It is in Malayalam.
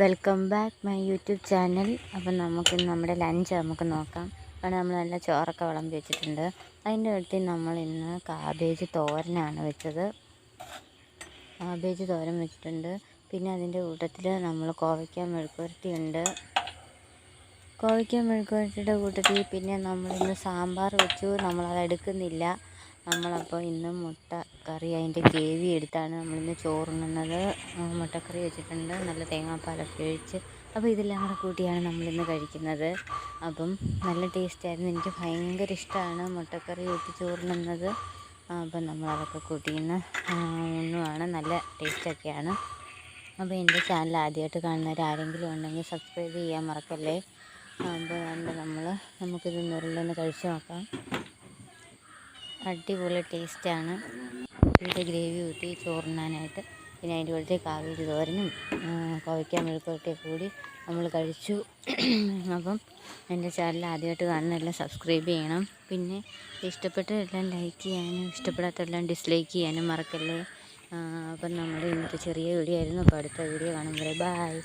Welcome back my YouTube channel. അപ്പം നമുക്ക് നമ്മുടെ ലഞ്ച് നമുക്ക് നോക്കാം. അവിടെ നമ്മൾ നല്ല ചോറൊക്കെ വിളമ്പി വെച്ചിട്ടുണ്ട്. അതിന്റെ അടുത്ത് നമ്മൾ ഇന്ന് കാബേജ് തോരനാണ് വെച്ചത്. കാബേജ് തോരൻ വെച്ചിട്ടുണ്ട്. പിന്നെ അതിന്റെ കൂട്ടത്തിൽ നമ്മൾ കോവയ്ക്ക മെഴുക്കുവരട്ടിയുണ്ട് കോവയ്ക്ക മെഴുക്കുവരട്ടിയുടെ കൂട്ടത്തിൽ പിന്നെ നമ്മളിന്ന് സാമ്പാർ വെച്ചു. നമ്മളത് എടുക്കുന്നില്ല. നമ്മളപ്പോൾ ഇന്ന് മുട്ട കറി അതിന്റെ ഗ്രേവി എടുത്താണ് നമ്മളിന്ന് ചോറുണ്ണുന്നത്. മുട്ടക്കറി വെച്ചിട്ടുണ്ട്. നല്ല തേങ്ങാപ്പാലൊക്കെ ഒഴിച്ച്. അപ്പോൾ ഇതെല്ലാം കൂടെ കൂട്ടിയാണ് നമ്മളിന്ന് കഴിക്കുന്നത്. അപ്പം നല്ല ടേസ്റ്റായിരുന്നു എനിക്ക് ഭയങ്കര ഇഷ്ടമാണ് മുട്ടക്കറി കൂട്ടി ചോറുണ്ണുന്നത്. അപ്പം നമ്മളതൊക്കെ കൂട്ടി ഇന്ന് ഉണ്ണുവാണ്. നല്ല ടേസ്റ്റൊക്കെയാണ് അപ്പോൾ എന്റെ ചാനൽ ആദ്യമായിട്ട് കാണുന്നവർ ആരെങ്കിലും ഉണ്ടെങ്കിൽ സബ്സ്ക്രൈബ് ചെയ്യാൻ മറക്കല്ലേ? അപ്പോൾ നമ്മൾ നമുക്കിത് നുരുളൊന്ന് കഴിച്ച് നോക്കാം. അടിപൊളി ടേസ്റ്റാണ്. ഇതിന്റെ ഗ്രേവി കൂട്ടി ചോറുണ്ണാനായിട്ട്. പിന്നെ അതിന്റെ കൂടെ കാവേരി തോരനും കോവയ്ക്ക മെഴുക്കൊക്കെ കൂടി നമ്മൾ കഴിച്ചു. അപ്പം എന്റെ ചാനൽ ആദ്യമായിട്ട് കാണുന്നതെല്ലാം സബ്സ്ക്രൈബ് ചെയ്യണം. പിന്നെ ഇഷ്ടപ്പെട്ടതെല്ലാം ലൈക്ക് ചെയ്യാനും ഇഷ്ടപ്പെടാത്തതെല്ലാം ഡിസ്ലൈക്ക് ചെയ്യാനും മറക്കല്ലേ. അപ്പം നമ്മുടെ ഇന്നത്തെ ചെറിയ വീഡിയോ ആയിരുന്നു. അപ്പോൾ അടുത്ത വീഡിയോ കാണുമ്പോൾ ബായ്